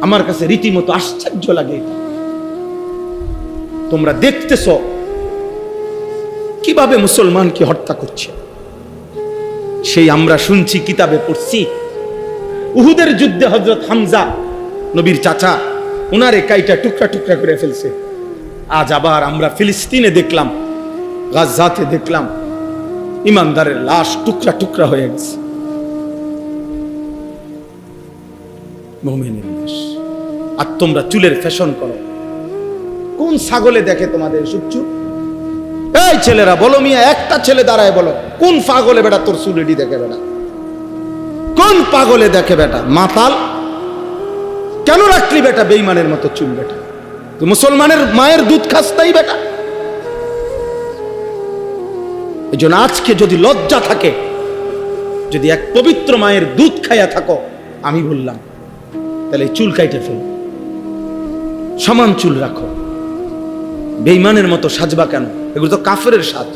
আমার কাছে রীতিমতো আশ্চর্য লাগে। তোমরা দেখতেছ কীভাবে মুসলমানকে হত্যা করছে। সেই আমরা শুনছি, কিতাবে পড়ছি। উহুদের যুদ্ধে হজরত হামজা, নবীর চাচা ওনার একাইটা টুকরা টুকরা করে ফেলছে। আজ আবার আমরা ফিলিস্তিনে দেখলাম গাজাতে দেখলাম, ইমানদারের লাশ টুকরা টুকরা হয়ে গেছে। মোমেনের লাশ। আর তোমরা চুলের ফ্যাশন করো। কোন ছাগলে দেখে তোমাদের সুচ্চু এই ছেলেরা, বলো মিয়া, একটা ছেলে দাঁড়ায় বলো, কোন পাগলে বেটা তোর চুলেডি দেখে বেটা? কোন পাগলে দেখে বেটা? মাতাল? কেন রাখলি বেটা বেইমানের মতো চুল বেটা? মুসলমানের মায়ের দুধ খাস তাই বেটা? এই জন্য আজকে যদি লজ্জা থাকে, যদি এক পবিত্র মায়ের দুধ খাইয়া থাকো, আমি বললাম, তাহলে চুল কাইটে ফেল। সমান চুল রাখো। বেইমানের মতো সাজবা কেন? এগুলো তো কাফের সাজ।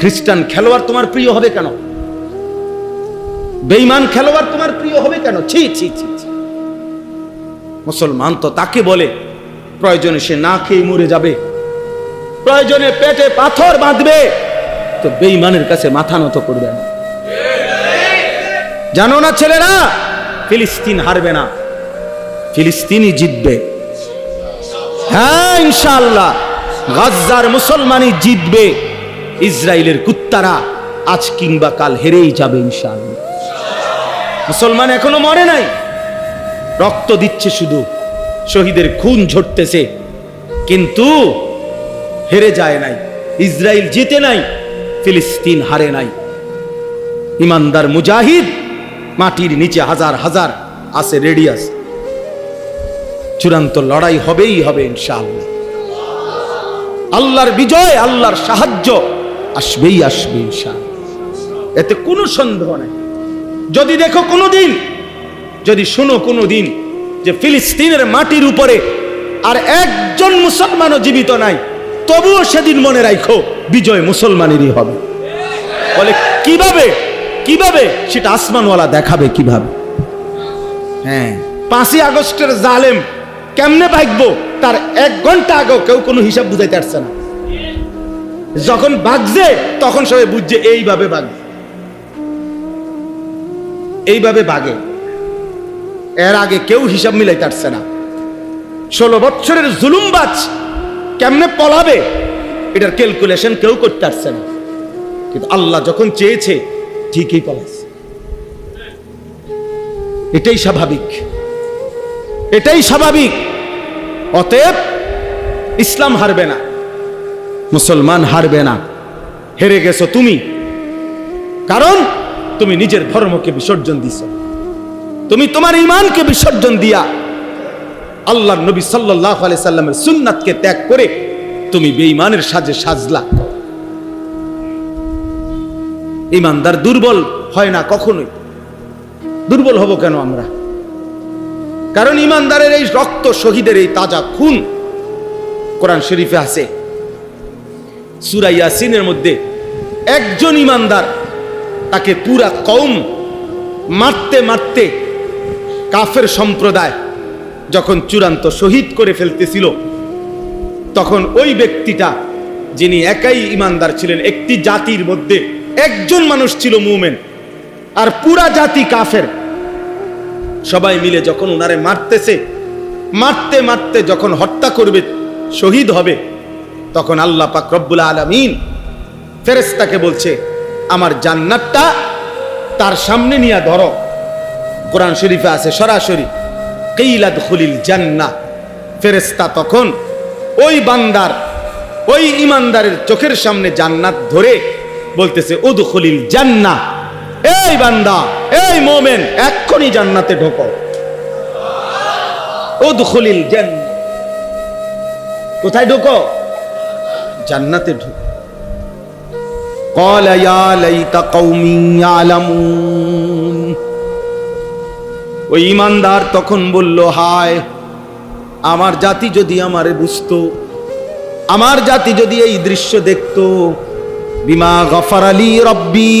খ্রিস্টান খেলোয়াড় তোমার প্রিয় হবে কেন? বেইমান খেলোয়াড় তোমার প্রিয় হবে কেন? ছি ছি ছি। মুসলমান তো তাকে বলে, প্রয়োজনে সে না খেয়ে মরে যাবে। প্রয়োজনে পেটে পাথর বাঁধবে। তো বেইমানের কাছে মাথা নত করবে না। জানো না ছেলেরা, ফিলিস্তিন হারবে না। ফিলিস্তিনই জিতবে। হ্যাঁ ইনশাল্লাহ গাজ্জার মুসলমানই জিতবে। ইসরায়েলের কুত্তারা আজ কিংবা কাল হেরেই যাবে, ইনশাআল্লাহ। মুসলমান এখনও মরে নাই। রক্ত দিচ্ছে শুধু, শহীদের খুন ঝরতেছে, কিন্তু হেরে যায় নাই। ইসরায়েল জিতে নাই, ফিলিস্তিন হারে নাই। ইমানদার মুজাহিদ, মাটির নিচে হাজার হাজার আছে রেডি আছে চূড়ান্ত লড়াই হবেই হবে ইনশাআল্লাহ। আল্লাহর বিজয়, আল্লাহর সাহায্য আসবেই আসবে ইনশাআল্লাহ। এতে কোনো সন্দেহ নাই। যদি দেখো কোনো দিন, যদি শোনো কোনো দিন যে ফিলিস্তিনের মাটির উপরে আর একজন মুসলমানও জীবিত নাই, তবুও সেদিন মনে রাখো বিজয় মুসলমানেরই হবে। বলে কীভাবে কীভাবে সেটা আসমানওয়ালা দেখাবে কীভাবে? হ্যাঁ পাঁচই আগস্টের জালেম কেমনে ভাগবো? তার এক ঘণ্টা আগেও কেউ কোনো হিসাব বুঝাইতে পারছে না। যখন বাগছে তখন সবাই বুঝছে, এইভাবে বাগছে এইভাবে বাগে এর আগে কেউ হিসাব মিলাইতে পারছে না। ষোলো বছরের জুলুমবাজ কেমনে পলাবে? এটার ক্যালকুলেশন কেউ করতে পারছে না। কিন্তু আল্লাহ যখন চেয়েছে, ঠিকই পলাইছে। এটাই স্বাভাবিক। এটাই স্বাভাবিক। অতএব ইসলাম হারবে না, মুসলমান হারবে না। হেরে গেছো তুমি। কারণ তুমি নিজের ধর্মকে বিসর্জন দিছ। তুমি তোমার ইমানকে বিসর্জন দিয়া আল্লাহ নবী সাল্লাহ সাল্লামের সুন্নাতকে ত্যাগ করে তুমি বেঈমানের সাজে সাজলা। ইমানদার দুর্বল হয় না কখনোই। দুর্বল হব কেন আমরা? কারণ ইমানদারের এই রক্ত শহীদের এই তাজা খুন কোরআন শরীফে আছে। সুরা ইয়াসিনের মধ্যে একজন ইমানদার তাকে পুরা কম মারতে মারতে কাফের সম্প্রদায় যখন চূড়ান্ত শহীদ করে ফেলতেছিল, তখন ওই ব্যক্তিটা যিনি একাই ইমানদার ছিলেন, একটি জাতির মধ্যে একজন মানুষ ছিল মুমেন, আর পুরা জাতি কাফের। সবাই মিলে যখন ওনারে মারতেছে, মারতে মারতে যখন হত্যা করবে, শহীদ হবে, তখন আল্লাহ পাক রব্বুল আলমিন ফেরেস্তাকে বলছে, আমার জান্নাতটা তার সামনে নিয়ে ধরো। কোরআন শরীফে আছে, সরাসরি কেইলাদ খুলিল জান্না। ফেরেস্তা তখন ওই বান্দার, ওই ইমানদারের চোখের সামনে জান্নাত ধরে বলতেছে উদ খুলিল জান্না। এই বান্দা এই মোমেন এক্ষুনি জান্নাতে ঢোকো উদ খুলিল জান্না কোথায় ঢোকো জান্নাতে ঢোকো قال يا ليت قومي يعلمون ওই ইমানদার তখন বলল হায় আমার জাতি যদি আমারে বুঝতো আমার জাতি যদি এই দৃশ্য দেখতো বিমা গফর আলী রব্বি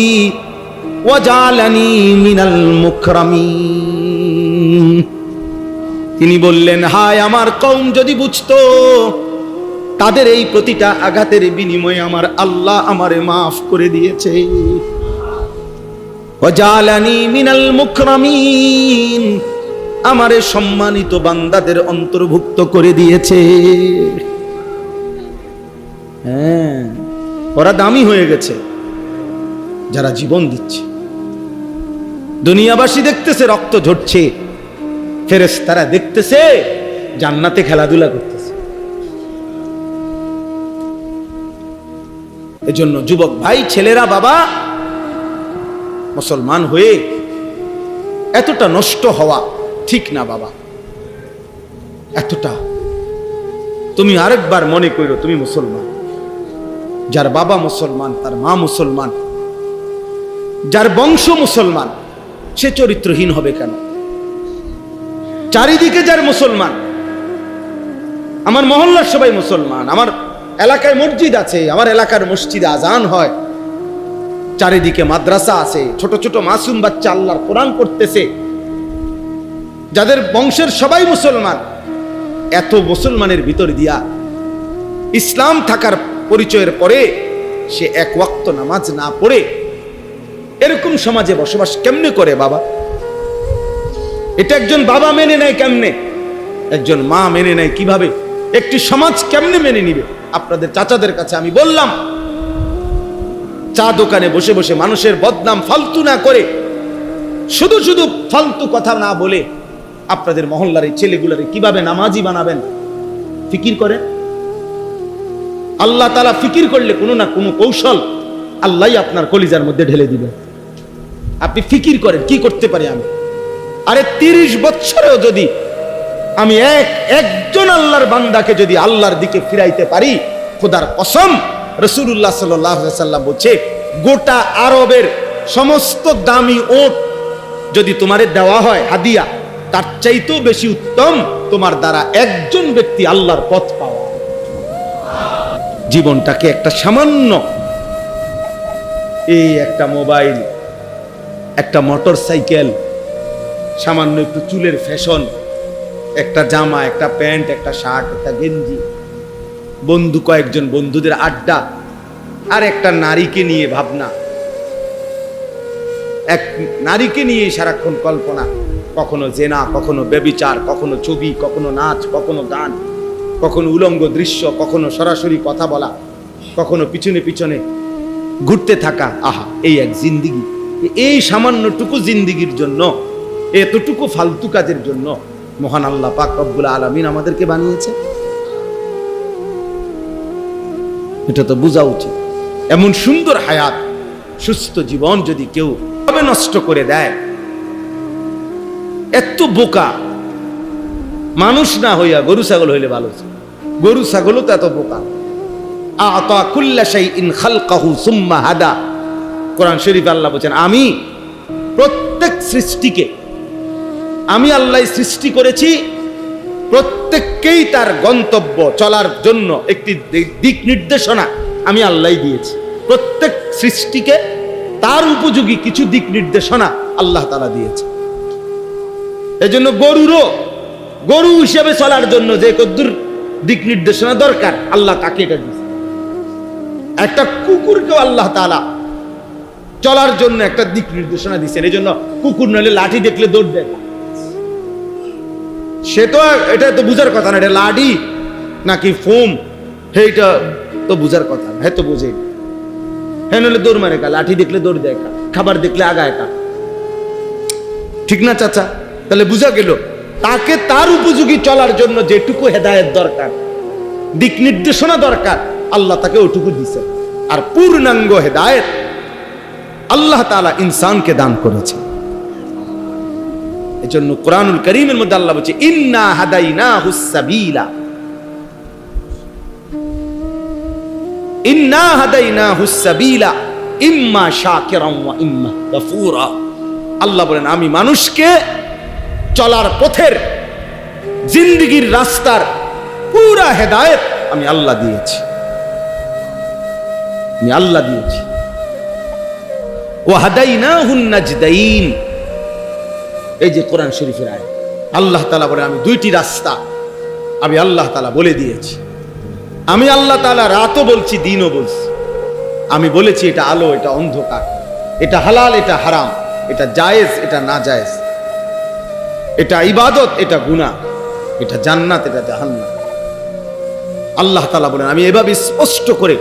ওয়াজালানি মিনাল মুকরামিন। তিনি বললেন, হায় আমার কম যদি বুঝতো তাদের এই প্রতিটা আঘাতের বিনিময়ে আমার আল্লাহ আমারে মাফ করে দিয়েছে। ওয়াজালানি মিনাল মুকরামিন, আমারে সম্মানিত বান্দাদের অন্তর্ভুক্ত করে দিয়েছে। হ্যাঁ ওরা দামি হয়ে গেছে, যারা জীবন দিচ্ছে। দুনিয়াবাসী দেখতেছে, রক্ত ঝরছে। ফেরেস তারা দেখতেছে, জান্নাতে খেলাধুলা করতেছে। এজন্য যুবক ভাই, ছেলেরা, বাবা, মুসলমান হয়ে এতটা নষ্ট হওয়া ঠিক না বাবা। এতটা। তুমি আরেকবার মনে করো তুমি মুসলমান। যার বাবা মুসলমান, তার মা মুসলমান। যার বংশ মুসলমান সে চরিত্রহীন হবে কেন? চারিদিকে যার মুসলমান, আমার মহল্লার সবাই মুসলমান, আমার এলাকায় মসজিদ আছে, আমার এলাকার মসজিদে আজান হয়, চারিদিকে মাদ্রাসা আছে, ছোট ছোট মাসুম বাচ্চা আল্লাহর কোরআন করতেছে যাদের বংশের সবাই মুসলমান, এত মুসলমানের ভিতর দিয়া ইসলাম থাকার পরিচয়ের পরে সে এক ওয়াক্ত নামাজ না পড়ে এরকম সমাজে বসবাস কেমনে করে বাবা? এটা একজন বাবা মেনে নেয় কেমনে? একজন মা মেনে নেয় কীভাবে? একটি সমাজ কেমনে মেনে নিবে? আপনাদের চাচাদের কাছে আমি বললাম, চা দোকানে বসে বসে মানুষের বদনাম ফালতু না করে, শুধু শুধু ফালতু কথা না বলে আপনাদের মহল্লার এই ছেলেগুলারে কীভাবে নামাজি বানাবেন? ফিকির করে আল্লাহ তালা ফিকির করলে কোনো না কোনো কৌশল আল্লাহ আপনার কলিজার মধ্যে ঢেলে দিবেন আপনি ফিকির করেন, কি করতে পারি আমি? আরে তিরিশ বছরেও যদি আমি এক, একজন আল্লাহর বান্দাকে যদি আল্লাহর দিকে ফিরাইতে পারি, খোদার কসম রসুল্লাহ সাল্লাম বলছে, গোটা আরবের সমস্ত দামি ওট যদি তোমারে দেওয়া হয়, হাদিয়া, তার চাইতেও বেশি উত্তম, তোমার দ্বারা একজন ব্যক্তি আল্লাহর পথ পাওয়া। জীবনটাকে একটা সামান্য এই একটা মোবাইল একটা মোটর সাইকেল সামান্য একটু চুলের ফ্যাশন একটা জামা, একটা প্যান্ট, একটা শার্ট, একটা গেঞ্জি, বন্ধু কয়েকজন বন্ধুদের আড্ডা, আর একটা নারীকে নিয়ে ভাবনা। এক নারীকে নিয়ে সারাক্ষণ কল্পনা, কখনো জেনা, কখনো বেবিচার কখনো ছবি, কখনো নাচ, কখনো গান, কখনো উলঙ্গ দৃশ্য, কখনো সরাসরি কথা বলা, কখনো পিছনে পিছনে ঘুরতে থাকা। আহা, এই এক জিন্দিগি। এই সামান্যটুকু জিন্দিগির জন্য, এতটুকু ফালতু কাজের জন্য মহান আল্লাহ পাক রব্বুল আলমিন আমাদেরকে বানিয়েছে এটা তো বোঝা উচিত। এমন সুন্দর হায়াত, সুস্থ জীবন যদি কেউ ভাবে নষ্ট করে দেয়, এত বোকা, মানুষ না হইয়া গরু ছাগল হইলে ভালো গরু ছাগলও তো এত বোকা। আতা কুল্লা শাইইন খালকাহু সুম্মা হাদা। কোরআন শরীফ আল্লাহ বলছেন, আমি প্রত্যেক সৃষ্টিকে, আমি আল্লাহ সৃষ্টি করেছি, প্রত্যেককেই তার গন্তব্য চলার জন্য একটি দিক নির্দেশনা আমি আল্লাহ দিয়েছি। প্রত্যেক সৃষ্টিকে তার উপযোগী কিছু দিক নির্দেশনা আল্লাহ তালা দিয়েছে। এজন্য গরুরও, গরু হিসেবে চলার জন্য যে কদ্দুর দিক নির্দেশনা দরকার, আল্লাহ তাকে এটা দিয়েছে। একটা কুকুরকেও আল্লাহ তালা চলার জন্য একটা দিক নির্দেশনা দিচ্ছেন এই জন্য কুকুর নইলে লাঠি দেখলে দৌড় দেয়। সে তো এটা তো বুঝার কথা না, এটা লাডি নাকি ফোম? সেইটা তো বুঝার কথা না হ্যাঁ তো বুঝে। হ্যাঁ নইলে দৌড় মারে কা, লাঠি দেখলে দৌড় দেয় কা, খাবার দেখলে আগায় কা। ঠিক না, চাচা? তাহলে বুঝা গেল, তাকে তার উপযোগী চলার জন্য যেটুকু হেদায়েত দরকার, দিক নির্দেশনা দরকার, আল্লাহ তাকে ওটুকু দিছে। আর পূর্ণাঙ্গ হেদায়েত আল্লাহ তালা ইনসানকে দান করেছে। এই এজন্য কোরআনুল করিমের মধ্যে আল্লাহ বলছে, ইন্না হাদাইনা হুসাবিলা ইন্না হাদাইনা হুসাবিলা ইম্মা শাকিরাম ওয়া ইম্মা গাফুরা। আল্লাহ বলেন, আমি মানুষকে চলার পথের, জিন্দিগির রাস্তার পুরা হেদায়েত আমি আল্লাহ দিয়েছি। আমি আল্লাহ দিয়েছি। ও হাদাইনা হুন নাজদাইন। এই যে কোরআন শরীফের আয় আল্লাহ তালা বলে, আমি দুইটি রাস্তা, আমি আল্লাহ তালা বলে দিয়েছি। আমি আল্লাহ তালা রাতও বলছি, দিনও বলছি। আমি বলেছি, এটা আলো, এটা অন্ধকার। এটা হালাল, এটা হারাম। এটা জায়েজ, এটা না জায়েজ এটা ইবাদত, এটা গুনাহ। এটা জান্নাত, এটা জাহান্নাম। আল্লাহ তালা বলেন, আমি এভাবে স্পষ্ট করে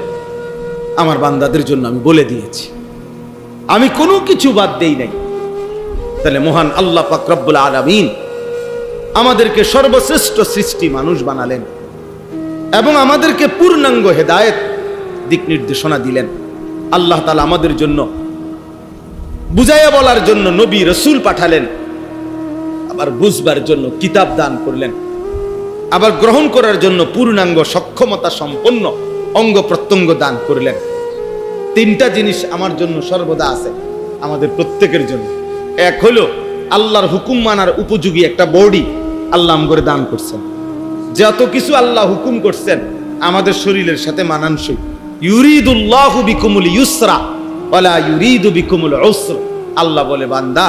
আমার বান্দাদের জন্য আমি বলে দিয়েছি। আমি কোনো কিছু বাদ দেই নাই। তাহলে মহান আল্লাহ পাক রব্বুল আলামিন আমাদেরকে সর্বশ্রেষ্ঠ সৃষ্টি মানুষ বানালেন এবং আমাদেরকে পূর্ণাঙ্গ হেদায়েত দিক নির্দেশনা দিলেন। আল্লাহ তালা আমাদের জন্য বুঝাইয়া বলার জন্য নবী রসুল পাঠালেন। আবার বুঝবার জন্য কিতাব দান করলেন। আবার গ্রহণ করার জন্য পূর্ণাঙ্গ সক্ষমতা সম্পন্ন অঙ্গ প্রত্যঙ্গ দান করলেন। তিনটা জিনিস আমার জন্য সর্বদা আছে, আমাদের প্রত্যেকের জন্য। এক হলো, আল্লাহর হুকুম মানার উপযোগী একটা বডি আল্লাহ করে দান করছেন। যত কিছু আল্লাহ হুকুম করছেন, আমাদের শরীরের সাথে মানানসই। ইউরিদুল্লাহু বিকুমুল ইউসরা, ওয়ালা ইউরিদু বিকুমুল উসর। আল্লাহ বলে, বান্দা,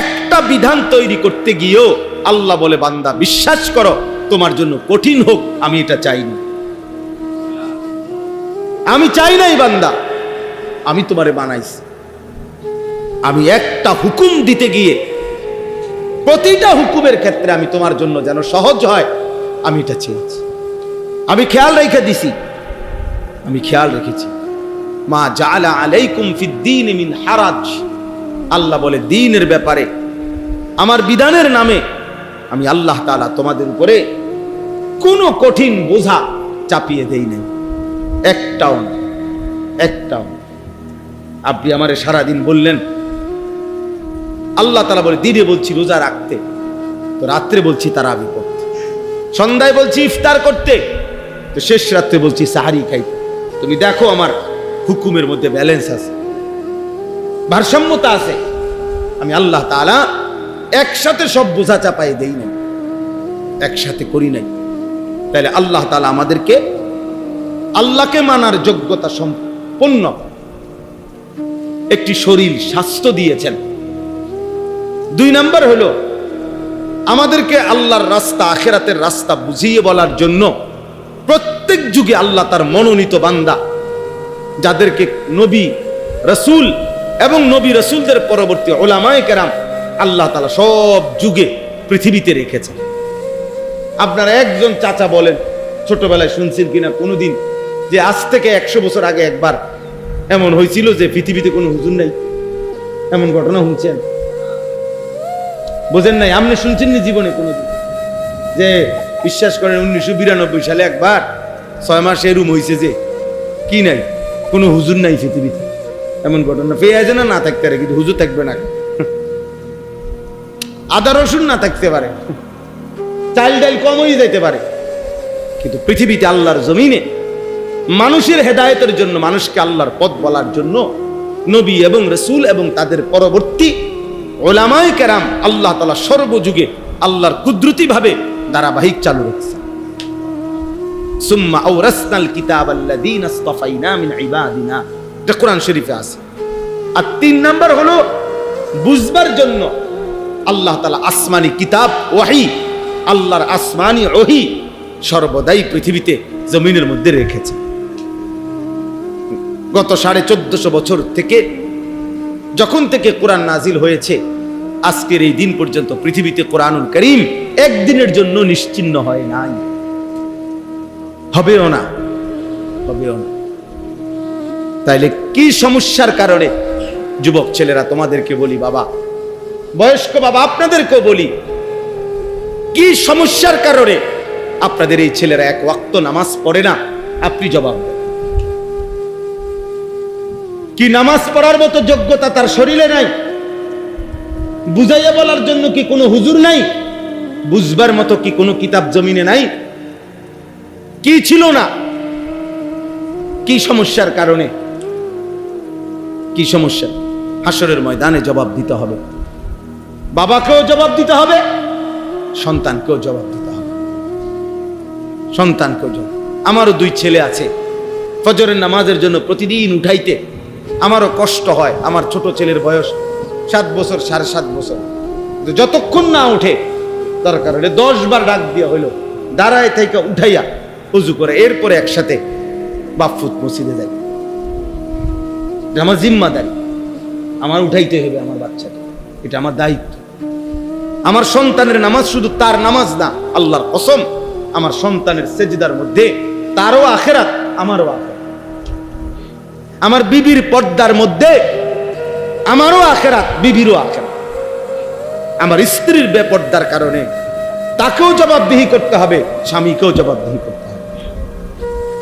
একটা বিধান তৈরি করতে গিয়েও আল্লাহ বলে, বান্দা, বিশ্বাস করো, তোমার জন্য কঠিন হোক, আমি এটা চাইনি আমি চাই নাই, বান্দা। আমি তোমারে বানাইছি। আমি একটা হুকুম দিতে গিয়ে প্রতিটা হুকুমের ক্ষেত্রে আমি তোমার জন্য যেন সহজ হয়, আমি এটা চেয়েছি। আমি খেয়াল রেখে দিছি। আমি খেয়াল রেখেছি। মা জালা আলাইকুম ফিদ্দিন মিন হারাজ। আল্লাহ বলে, দিনের ব্যাপারে, আমার বিধানের নামে আমি আল্লাহ তাআলা তোমাদের উপরে কোনো কঠিন বোঝা চাপিয়ে দেই নাই। একটাও একটাও। আপনি আমারে সারাদিন বললেন। আল্লাহ তালা বলে, দিনে বলছি রোজা রাখতে। তো রাত্রে বলছি তারাবি করতে। সন্ধ্যায় বলছি ইফতার করতে। তো শেষ রাত্রে বলছি সাহারি খাইতে। তুমি দেখো আমার হুকুমের মধ্যে ব্যালেন্স আছে। ভারসাম্যতা আছে। আমি আল্লাহ তাআলা একসাথে সব বোঝা চাপাই দেই নাই। একসাথে করি নাই। তাহলে আল্লাহ তাআলা আমাদেরকে আল্লাহকে মানার যোগ্যতা সম্পন্ন একটি শরীর স্বাস্থ্য দিয়েছেন। দুই নাম্বার হলো, আমাদেরকে আল্লাহর রাস্তা, আখেরাতের রাস্তা বুঝিয়ে বলার জন্য প্রত্যেক যুগে আল্লাহ তার মনোনীত বান্দা, যাদেরকে নবী, রসুল এবং নবী, রসুলদের পরবর্তী ওলামায় কেরাম আল্লাহ তালা সব যুগে পৃথিবীতে রেখেছেন। আপনারা একজন চাচা বলেন, ছোটবেলায় শুনছেন কিনা কোনোদিন, যে আজ থেকে একশো বছর আগে একবার এমন হয়েছিল যে পৃথিবীতে কোনো হুজুর নাই। এমন ঘটনা শুনছেন বোঝেন নাই, আপনি শুনছেন নি জীবনে কোনোদিন যে বিশ্বাস করেন উনিশশো বিরানব্বই সালে একবার ছয় মাস এরুম হয়েছে যে কি নাই, কোনো হুজুর নাই পৃথিবীতে। এমন ঘটনা পেয়ে আছে না না থাকতে পারে, কিন্তু হুজুর থাকবে না। আদা রসুন না থাকতে পারে, চাল ডাল কম হয়ে যেতে পারে, কিন্তু পৃথিবীতে আল্লাহর জমিনে মানুষের হেদায়তের জন্য, মানুষকে আল্লাহর পথ বলার জন্য নবী এবং রসুল এবং তাদের পরবর্তী ওলামায় কেরাম আল্লাহ তালা সর্বযুগে আল্লাহর কুদরতি ভাবে ধারাবাহিক চালু রাখছে কিতাব আর তিন নাম্বার হলো, বুঝবার জন্য আল্লাহ আসমানি কিতাব ওয়াহি, আল্লাহর সর্বদাই পৃথিবীতে জমিনের মধ্যে রেখেছে গত সাড়ে চোদ্দশো বছর থেকে, যখন থেকে কোরআন নাজিল হয়েছে, আজকের এই দিন পর্যন্ত পৃথিবীতে কোরআনুল করিম একদিনের জন্য নিশ্চিন্ন হয় নাই। হবেও না হবেও না। তাইলে কি সমস্যার কারণে? যুবক ছেলেরা, তোমাদেরকে বলি বাবা, বয়স্ক বাবা, আপনাদেরকেও বলি, কি সমস্যার কারণে আপনাদের এই ছেলেরা এক ওয়াক্ত নামাজ পড়ে না? আপনি জবাব দেন। কি নামাজ পড়ার মতো যোগ্যতা তার শরীরে নাই? বুঝাইয়া বলার জন্য কি কোনো হুজুর নাই? বুঝবার মতো কি কোনো কিতাব জমিনে নাই? কি ছিল না? কি সমস্যার কারণে? কি সমস্যা? হাসরের ময়দানে জবাব দিতে হবে। বাবাকেও জবাব দিতে হবে, সন্তানকেও জবাব দিতে হবে। সন্তানকেও জবাব আমারও দুই ছেলে আছে। ফজরের নামাজের জন্য প্রতিদিন উঠাইতে আমারও কষ্ট হয়, আমার ছোট ছেলের বয়স সাত বছর, সাড়ে সাত বছর। যতক্ষণ না উঠে দরকার হলে দশ বার ডাক দিয়া হইল, দাঁড়ায় থেকে উঠাইয়া উজু করে, এরপরে একসাথে বাপফুত মসজিদে যাই। আমার জিম্মাদারি আমার উঠাইতে হবে আমার বাচ্চাকে। এটা আমার দায়িত্ব। আমার সন্তানের নামাজ শুধু তার নামাজ না, আল্লাহর কসম, আমার সন্তানের সেজদার মধ্যে তারও আখেরাত, আমারও আখেরাত। আমার বিবির পর্দার মধ্যে, আমারও আখেরাত, বিবিরও আখেরাত। আমার স্ত্রীর বেপর্দার কারণে তাকেও জবাবদিহি করতে হবে, স্বামীকেও জবাবদিহি করতে হবে।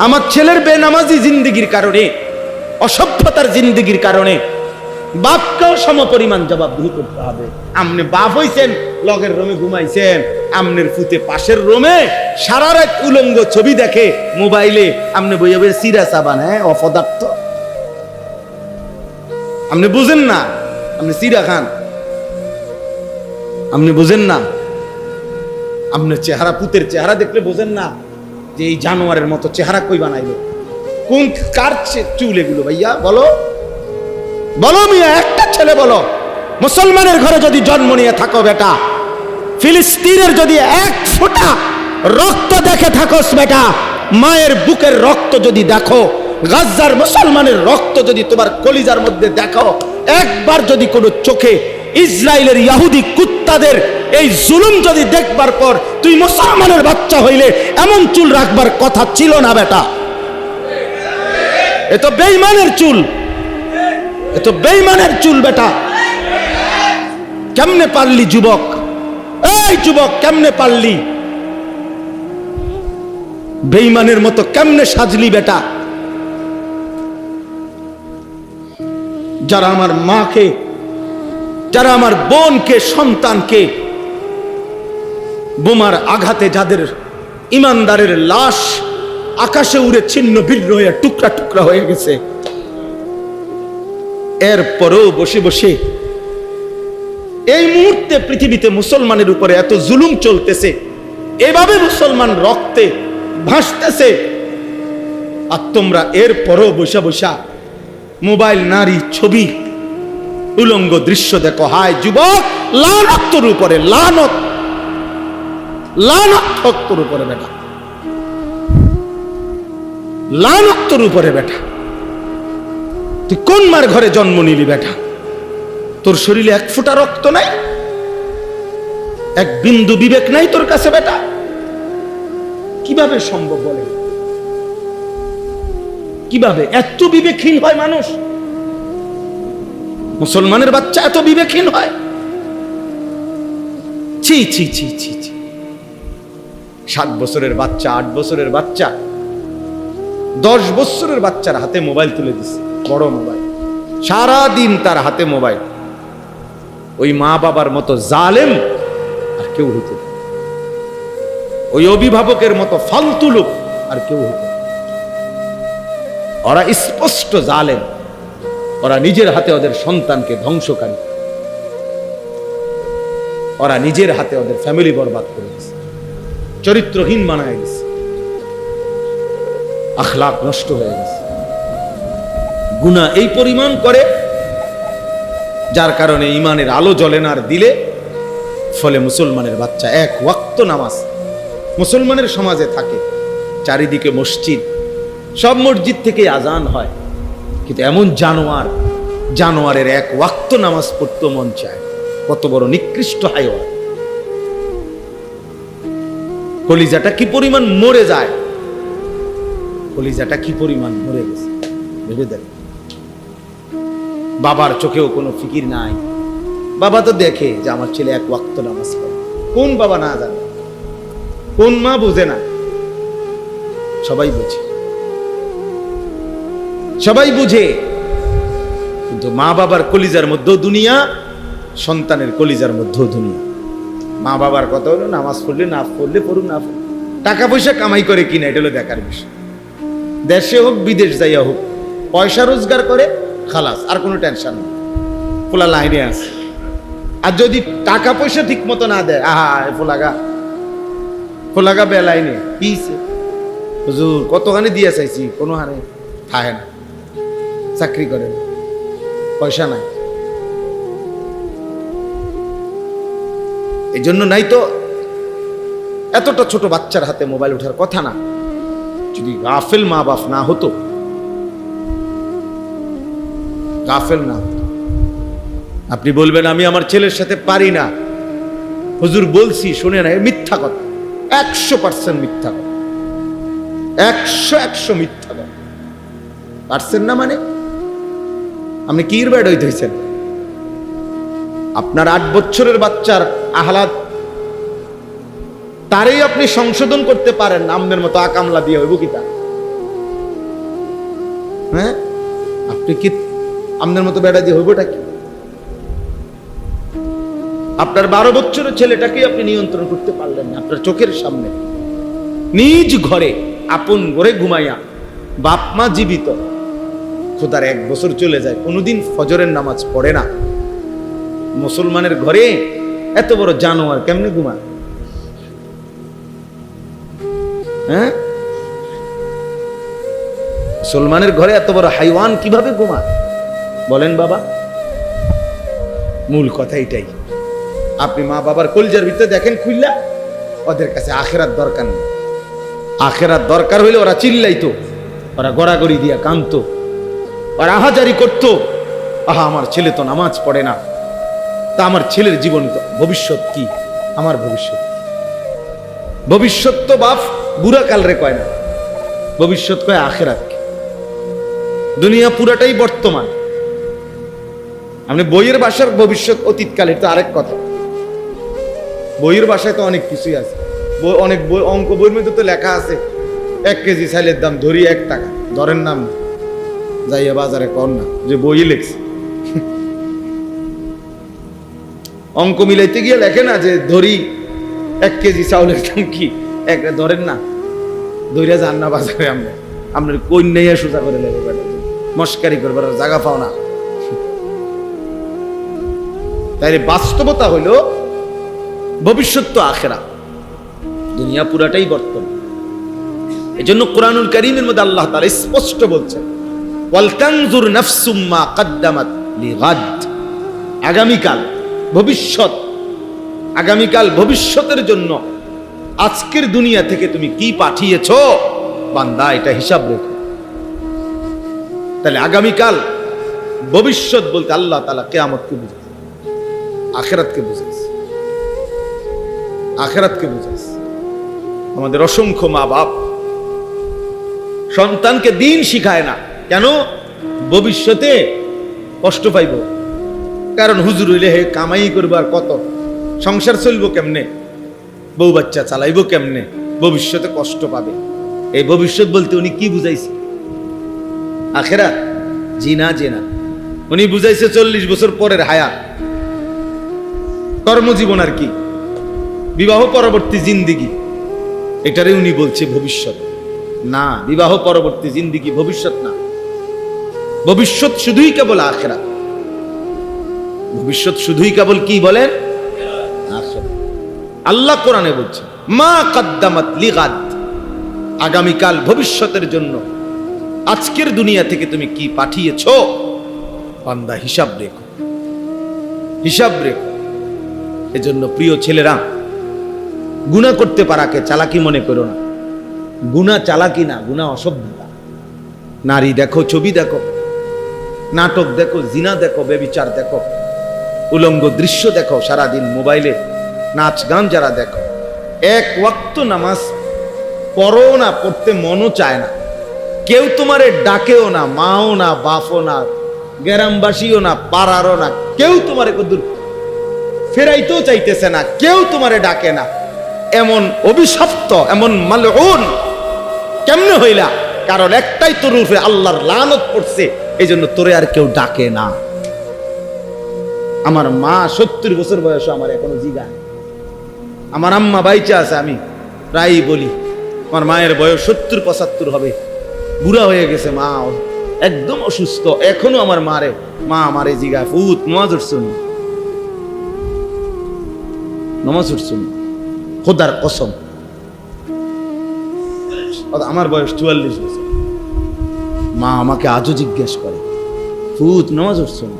আমার ছেলের বেনামাজি জিন্দিগির কারণে, অসভ্যতার জিন্দিগির কারণে বাপকেও সমপরিমাণ জবাবদিহি করতে হবে। আমনে বাপ হইছেন, লগের রোমে ঘুমাইছেন, আমনের ফুতে পাশের রোমে সারা রাত উলঙ্গ ছবি দেখে মোবাইলে আমনে বইয়া বইয়া সিরা সাবান হ্যাঁ অপদার্থ। আপনি বুঝেন না। আপনি সিরা খান। আপনি বুঝেন না। আপনার চেহারা, পুতের চেহারা দেখলে বোঝেন না যে এই জানোয়ারের মতো চেহারা কই বানাইলো। কোন কার চুল এগুলো ভাইয়া? বলো। বলো মিয়া, একটা ছেলে বলো। মুসলমানের ঘরে যদি জন্ম নিয়ে থাকো বেটা, ফিলিস্তিনের যদি এক ফোঁটা রক্ত দেখে থাকোস বেটা, মায়ের বুকের রক্ত যদি দেখো গাজ্জার মুসলমানের রক্ত যদি তোমার কলিজার মধ্যে দেখো একবার যদি কোনো চোখে ইসরায়েলের ইয়াহুদি কুত্তাদের এই জুলুম যদি দেখবার পর তুই মুসলমানের বাচ্চা হইলে এমন চুল রাখবার কথা ছিল না বেটা। এ তো বেইমানের চুল। এ তো বেইমানের চুল বেটা। কেমনে পারলি যুবক? এই যুবক, কেমনে পারলি? বেইমানের মতো কেমনে সাজলি বেটা? যারা আমার মাকে, যারা আমার বোনকে, সন্তানকে বোমার আঘাতে যাদের ইমানদারের লাশ আকাশে উড়ে ছিন্ন ভিন্ন হয়ে টুকরা টুকরা হয়ে গেছে, এরপরেও বসে বসে এই মুহূর্তে পৃথিবীতে মুসলমানের উপরে এত জুলুম চলতেছে, এভাবে মুসলমান রক্তে ভাসতেছে, আর তোমরা এর পরও বসা বসা মোবাইল, নারী, ছবি, উলঙ্গ দৃশ্য দেখো। হায়, যুবক লানত উপরে লানত উপরে বেটা। উপরে বেটা। তুই কোন মার ঘরে জন্ম নিলি বেটা? তোর শরীরে এক ফোঁটা রক্ত নাই? এক বিন্দু বিবেক নাই তোর কাছে বেটা? কীভাবে সম্ভব বলে? কীভাবে? এত বিবেকহীন হয় মানুষ। মুসলমানের বাচ্চা এত বিবেকহীন হয়। ছি ছি ছি ছি ছি। সাত বছরের বাচ্চা, আট বছরের বাচ্চা, দশ বছরের বাচ্চার হাতে মোবাইল তুলে দিছে, বড় মোবাইল। সারা দিন তার হাতে মোবাইল। ওই মা বাবার মতো জালেম আর কেউ হইতে ওই অভিভাবকের মতো ফালতু লোক আর কেউ হইতে। ওরা স্পষ্ট জালেম। ওরা নিজের হাতে ওদের সন্তানকে ধ্বংসকারী। ওরা নিজের হাতে ওদের ফ্যামিলি বরবাদ করে দিছে চরিত্রহীন বানায় গেছে আখলাক নষ্ট হয়ে গেছে। গুণা এই পরিমাণ করে, যার কারণে ইমানের আলো জ্বলে না দিলে, ফলে মুসলমানের বাচ্চা এক ওয়াক্ত নামাজ। মুসলমানের সমাজে থাকে, চারিদিকে মসজিদ সব মসজিদ থেকে আজান হয়। কিন্তু এমন জানোয়ার, জানোয়ারের এক ওয়াক্ত নামাজ পড়তে মন চায়। কত বড় নিকৃষ্ট হাইওয়া কলিজাটা কি পরিমাণ মরে যায়? কলিজাটা কি পরিমাণ মরে গেছে? ভেবে দেখ। বাবার চোখেও কোনো ফিকির নাই। বাবা তো দেখে যে আমার ছেলে এক ওয়াক্ত নামাজ পড়ে। কোন বাবা না জানে? কোন মা বুঝে না? সবাই বুঝে। সবাই বুঝে। কিন্তু মা বাবার কলিজার মধ্যেও দুনিয়া, সন্তানের কলিজার মধ্যেও দুনিয়া। মা বাবার কথা হলো, নামাজ পড়লে না পড়লে পড়ুক, না। টাকা পয়সা কামাই করে কিনা, এটা হলো দেখার বিষয়। দেশে হোক, বিদেশ যাইয়া হোক, পয়সা রোজগার করে, খালাস, আর কোনো টেনশন নেই। ফোলা লাইনে আছে। আর যদি টাকা পয়সা ঠিক মতো না দেয়, আহা ফোলাগা ফোলাগা বেলাইনে কিছে হুজুর, কতখানি দিয়ে চাইছি কোনো হারে থাহে না। চাকরি করেন। পয়সা নাই। এই জন্য নাই তো এতটা ছোট বাচ্চার হাতে মোবাইল ওঠার কথা না। যদি গাফেল মা বাপ না হতো, গাফেল না আপনি বলবেন, আমি আমার ছেলের সাথে পারি না। হুজুর, বলছি, শুনে না মিথ্যা কথা। একশো পার্সেন্ট মিথ্যা কথা। একশো একশো মিথ্যা কথা। পারছেন না মানে? আপনি কি ব্যাড হইতে হয়েছেন আপনার আট বছরের বাচ্চার আহ্লাদ, তারই আপনি সংশোধন করতে পারেন নামদের মতো আকামলা দিয়ে হইব কি হ্যাঁ? আপনি কি আপনার মতো বেড়া দিয়ে হইবটা কি? আপনার বারো বছরের ছেলেটাকে আপনি নিয়ন্ত্রণ করতে পারলেন না, আপনার চোখের সামনে। নিজ ঘরে আপন ঘরে ঘুমাইয়া বাপ মা জীবিত। খোদার এক বছর চলে যায়, কোনোদিন ফজরের নামাজ পড়ে না। মুসলমানের ঘরে এত বড় জানোয়ার কেমনে ঘুমা হ্যাঁ? মুসলমানের ঘরে এত বড় হাইওয়ান কীভাবে ঘুমা বলেন বাবা। মূল কথা এটাই। আপনি মা বাবার কলজার ভিতরে দেখেন খুললা ওদের কাছে আখেরার দরকার নেই। আখেরার দরকার হইলে ওরা চিল্লাইতো, ওরা গড়াগড়ি দিয়া কাঁদতো ওরা আহাজারি করতো। আহা, আমার ছেলে তো নামাজ পড়ে না। তা আমার ছেলের জীবন তো ভবিষ্যৎ কি? আমার ভবিষ্যৎ। ভবিষ্যৎ তো বাপ বুড়া কাল রে কয় না। ভবিষ্যৎ কয় আখেরাত দুনিয়া পুরাটাই বর্তমান। আপনি বইয়ের বাসার ভবিষ্যৎ অতীতকাল, এটা আরেক কথা। বইয়ের বাসায় তো অনেক কিছুই আছে। অনেক বই অঙ্ক বইয়ের মধ্যে তো লেখা আছে। এক কেজি সাইলের দাম ধরি এক টাকা। ধরেন নাম। যাইয়া বাজারে কর না। যে বই লেখছে। অঙ্ক মিলাইতে গিয়ে লেখে না যে ধরি এক কেজি চাউলের দাম কি? ধরেন না। ধৈর্য যান না বাজারে আমরা। আপনার কন্যাইয়া সোজা করে লেগে বেড়া মস্কারি করবার জায়গা পাও না। তাইলে বাস্তবতা হইল ভবিষ্যৎ তো আখেরা। দুনিয়া পুরাটাই বর্তমান। এই জন্য কোরআনুল করিমের মধ্যে আল্লাহ তাআলা স্পষ্ট বলছেন ওয়ালতানজুর নাফসুম মা কদ্দামাত লিগাদ। আগামীকাল, ভবিষ্যৎ। আগামীকাল ভবিষ্যতের জন্য আজকের দুনিয়া থেকে তুমি কি পাঠিয়েছ? বান্দা, এটা হিসাব রেখো। তাহলে আগামীকাল ভবিষ্যৎ বলতে আল্লাহ তালা কেয়ামতকে বুঝাইছে আখেরাতকে বুঝাইছে আখেরাতকে বুঝাইছে আমাদের অসংখ্য মা বাপ সন্তানকে দিন শিখায় না কেন? ভবিষ্যতে কষ্ট পাইব। কারণ হুজুর হইলে হে কামাই করবার কত? সংসার চলবো কেমনে? বউ বাচ্চা চালাইবো কেমনে? ভবিষ্যতে কষ্ট পাবে। এই ভবিষ্যৎ বলতে উনি কি বুঝাইছে? আখেরা জিনা, জেনা। উনি বুঝাইছে চল্লিশ বছর পরের হায়া। কর্মজীবন আর কি? বিবাহ পরবর্তী জিন্দিগি। এটারে উনি বলছে ভবিষ্যৎ। না, বিবাহ পরবর্তী জিন্দিগি ভবিষ্যৎ না। ভবিষ্যৎ শুধুই কেবল আখেরা ভবিষ্যৎ শুধুই কেবল কি বলেন আখেরা। আল্লাহ কোরআনে বলছে, মা কাদ্দামাত লিগাদ। আগামীকাল ভবিষ্যতের জন্য আজকের দুনিয়া থেকে তুমি কি পাঠিয়েছ? বান্দা, হিসাব রেখো। হিসাব রেখো। এজন্য প্রিয় ছেলেরা গুণা করতে পারাকে চালাকি মনে করো না। গুণা চালাকি না গুণা অসভ্যতা। নারী দেখো, ছবি দেখো। নাটক দেখো, জিনা দেখো, বেবিচার দেখো, উলঙ্গ দৃশ্য দেখো, সারাদিন মোবাইলে নাচ গান যারা দেখো। এক ওয়াক্ত নামাজ পড়ো না, পড়তে মনও চায় না। কেউ তোমারে ডাকেও না, মাও না, বাপও না, গ্রামবাসীও না, পাড়ারও না, কেউ তোমারে কদ্দুর ফেরাইতেও চাইতেছে না, কেউ তোমারে ডাকে না। এমন অভিশপ্ত, এমন মালউন কেমনে হইলা? কারণ একটাই তোর রূপে আল্লাহর লানত পড়ছে এই জন্য তোরে আর কেউ ডাকে না। আমার মা সত্তর বছর বয়স আমার এখনও জিগা আমার আম্মা বাইচা আছে, আমি প্রায়ই বলি, আমার মায়ের বয়স সত্তর, পঁচাত্তর হবে। বুড়া হয়ে গেছে মা একদম অসুস্থ। এখনও আমার মারে, মা আমারে জিগায় ফুত, নমাজ উঠছুন নমাজ উঠছুন খোদার কসম। আমার বয়স চুয়াল্লিশ বছর। মা আমাকে আজও জিজ্ঞেস করে। ফুত নমাজ উঠছুন